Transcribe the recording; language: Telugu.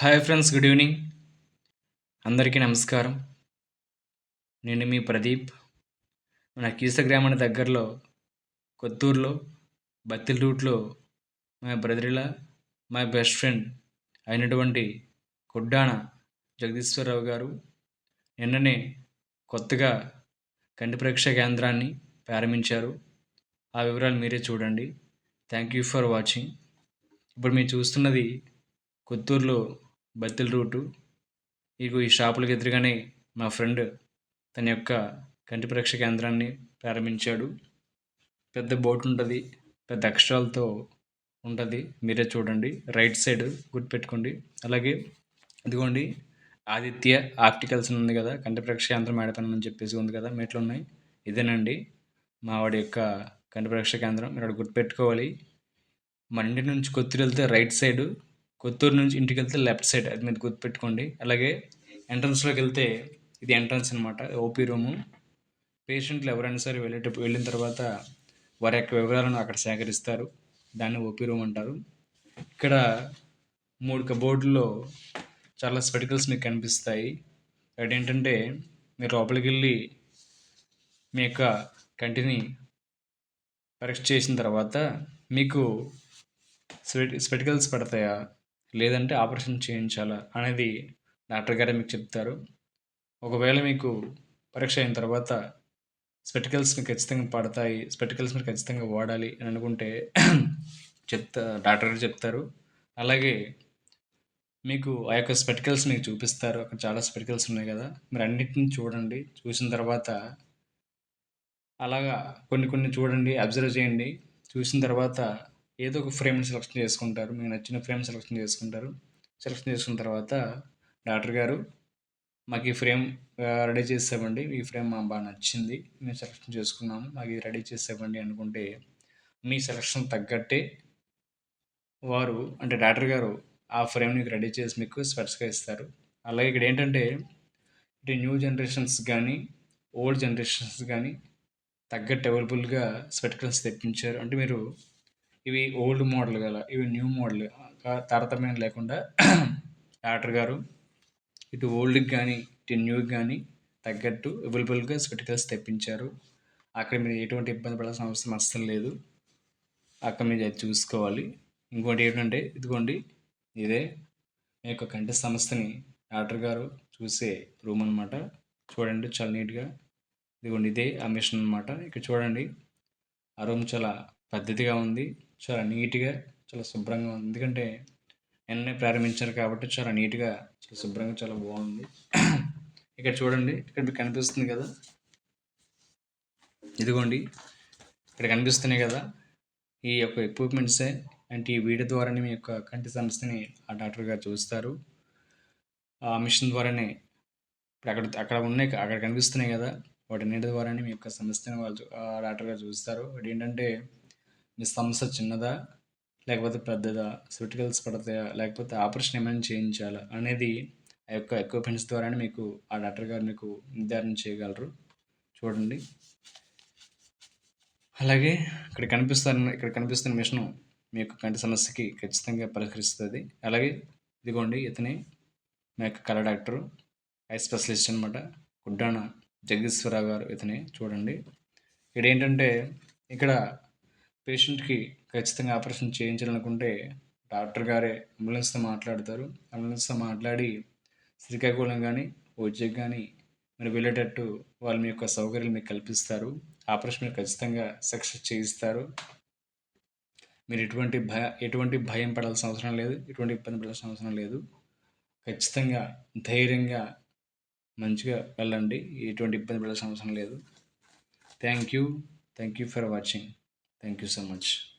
Hi friends good evening. అందరికీ నమస్కారం. నేను మీ ప్రదీప్. మన కీస గ్రామానికి దగ్గరలో కొత్తూరులో బత్తిల్ రూట్లో మా బ్రదరిలా మా బెస్ట్ ఫ్రెండ్ అయినటువంటి కొడ్డాన జగదీశ్వరరావు గారు నిన్ననే కొత్తగా కంటి పరీక్ష కేంద్రాన్ని ప్రారంభించారు. ఆ వివరాలు మీరే చూడండి. థ్యాంక్ యూ ఫర్ వాచింగ్ ఇప్పుడు మీరు చూస్తున్నది కొత్తూరులో బత్తిల రూటు. ఇగో ఈ షాపులకు ఎదురుగానే మా ఫ్రెండ్ తన యొక్క కంటి పరీక్ష కేంద్రాన్ని ప్రారంభించాడు. పెద్ద బోట్ ఉంటుంది పెద్ద అక్షరాలతో ఉంటుంది. మీరే చూడండి రైట్ సైడ్ గుర్తుపెట్టుకోండి. అలాగే ఇదిగోండి ఆదిత్య ఆప్టికల్స్ ఉంది కదా కంటి పరీక్ష కేంద్రం మేడపని అని చెప్పేసి ఉంది కదా మెట్లు ఉన్నాయి. ఇదేనండి మా వాడి యొక్క కంటి పరీక్ష కేంద్రం. మీరు గుర్తుపెట్టుకోవాలి. మండి నుంచి కొత్తిరి వెళ్తే రైట్ సైడ్ కొత్తూరు నుంచి ఇంటికి వెళ్తే లెఫ్ట్ సైడ్ అది మీరు గుర్తుపెట్టుకోండి. అలాగే ఎంట్రన్స్లోకి వెళ్తే ఇది ఎంట్రన్స్ అనమాట ఓపీ రూము. పేషెంట్లు ఎవరైనా సరే వెళ్ళేటప్పుడు వెళ్ళిన తర్వాత వారి యొక్క వివరాలను అక్కడ సేకరిస్తారు. దాన్ని ఓపీ రూమ్ అంటారు. ఇక్కడ మూడు కబోర్డుల్లో చాలా స్పెటికల్స్ మీకు కనిపిస్తాయి. అక్కడ ఏంటంటే మీరు లోపలికి వెళ్ళి మీ యొక్క కంటిని పరీక్ష చేసిన తర్వాత మీకు స్పెటికల్స్ పడతాయా? లేదంటే ఆపరేషన్ చేయించాలా అనేది డాక్టర్ గారే మీకు చెప్తారు. ఒకవేళ మీకు పరీక్ష అయిన తర్వాత స్పెటికల్స్ మీకు ఖచ్చితంగా పడతాయి స్పెటికల్స్ మీరు ఖచ్చితంగా వాడాలి అని అనుకుంటే చెప్తా డాక్టర్ గారు చెప్తారు. అలాగే మీకు ఆ యొక్క స్పెటికల్స్ మీకు చూపిస్తారు. అక్కడ చాలా స్పెటికల్స్ ఉన్నాయి కదా. మీరు అన్నిటిని చూడండి. చూసిన తర్వాత అలాగా కొన్ని కొన్ని చూడండి అబ్జర్వ్ చేయండి. చూసిన తర్వాత ఏదో ఒక ఫ్రేమ్ని సెలెక్షన్ చేసుకుంటారు. మీకు నచ్చిన ఫ్రేమ్ సెలెక్షన్ చేసుకుంటారు. సెలెక్షన్ చేసుకున్న తర్వాత డాక్టర్ గారు మాకు ఈ ఫ్రేమ్ రెడీ చేసేవ్వండి. ఈ ఫ్రేమ్ మాకు బాగా నచ్చింది. మేము సెలెక్షన్ చేసుకున్నాము. మాకు ఇది రెడీ చేసేవ్వండి అనుకుంటే మీ సెలెక్షన్ తగ్గట్టే వారు అంటే డాక్టర్ గారు ఆ ఫ్రేమ్ మీకు రెడీ చేసి మీకు స్పెట్స్గా ఇస్తారు. అలాగే ఇక్కడ ఏంటంటే ఇటు న్యూ జనరేషన్స్ కానీ ఓల్డ్ జనరేషన్స్ కానీ తగ్గట్టు అవైలబుల్గా స్పెటికల్స్ తెప్పించారు. అంటే మీరు ఇవి ఓల్డ్ మోడల్ గల ఇవి న్యూ మోడల్. తారతమ్యం లేకుండా డాక్టర్ గారు ఇటు ఓల్డ్కి కానీ ఇటు న్యూకి కానీ తగ్గట్టు అవైలబుల్గా స్పెటికల్స్ తెప్పించారు. అక్కడ మీరు ఎటువంటి ఇబ్బంది పడాల్సిన అవసరం అస్సలు లేదు. అక్కడ మీరు అది చూసుకోవాలి. ఇంకోటి ఏంటంటే ఇదిగోండి ఇదే మీ యొక్క కంటి సంస్థని డాక్టర్ గారు చూసే రూమ్ అనమాట చూడండి చాలా నీట్గా. ఇదిగోండి ఇదే ఆ మిషన్ అనమాట ఇక్కడ చూడండి ఆ రూమ్ చాలా పద్ధతిగా ఉంది. చాలా నీట్గా చాలా శుభ్రంగా ఉంది. ఎందుకంటే నిన్నే ప్రారంభించారు కాబట్టి చాలా నీట్గా చాలా శుభ్రంగా చాలా బాగుంది. ఇక్కడ చూడండి ఇక్కడ మీకు కనిపిస్తుంది కదా. ఇదిగోండి ఇక్కడ కనిపిస్తున్నాయి కదా. ఈ యొక్క ఎక్విప్మెంట్సే అంటే ఈ వీడియో ద్వారానే మీ యొక్క కంటి సమస్యని ఆ డాక్టర్ గారు చూస్తారు. ఆ మిషన్ ద్వారానే ఇప్పుడు అక్కడ అక్కడ ఉన్నాయి అక్కడ కనిపిస్తున్నాయి కదా. వాటి నీటి ద్వారానే మీ యొక్క సమస్యని వాళ్ళు డాక్టర్ గారు చూస్తారు. ఏంటంటే మీ సమస్య చిన్నదా? లేకపోతే పెద్దదా? స్పెటికల్స్ పడతాయా? లేకపోతే ఆపరేషన్ ఏమైనా చేయించాలా? అనేది ఆ యొక్క ఎక్విప్మెంట్స్ ద్వారానే మీకు ఆ డాక్టర్ గారు మీకు నిర్ధారణ చేయగలరు. చూడండి. అలాగే ఇక్కడ కనిపిస్తున్న ఇక్కడ కనిపిస్తున్న మిషను మీ యొక్క కంటి సమస్యకి ఖచ్చితంగా పరిహరిస్తుంది. అలాగే ఇదిగోండి ఇతని మా యొక్క కళ డాక్టరు ఐ స్పెషలిస్ట్ అనమాట గుడ్డాన జగదీశ్వరరావు గారు ఇతని చూడండి. ఇక్కడ ఏంటంటే ఇక్కడ పేషెంట్కి ఖచ్చితంగా ఆపరేషన్ చేయించాలనుకుంటే డాక్టర్ గారే అంబులెన్స్తో మాట్లాడతారు. అంబులెన్స్తో మాట్లాడి శ్రీకాకుళం కానీ ఓజెక్ కానీ మీరు వెళ్ళేటట్టు వాళ్ళ మీ యొక్క సౌకర్యాలు మీకు కల్పిస్తారు. ఆపరేషన్ మీరు ఖచ్చితంగా సక్సెస్ చేయిస్తారు. మీరు ఎటువంటి భయ ఎటువంటి భయం పడాల్సిన అవసరం లేదు. ఎటువంటి ఇబ్బంది పడాల్సిన అవసరం లేదు. ఖచ్చితంగా ధైర్యంగా మంచిగా వెళ్ళండి. ఎటువంటి ఇబ్బంది పడాల్సిన అవసరం లేదు. Thank you. Thank you for watching. Thank you so much.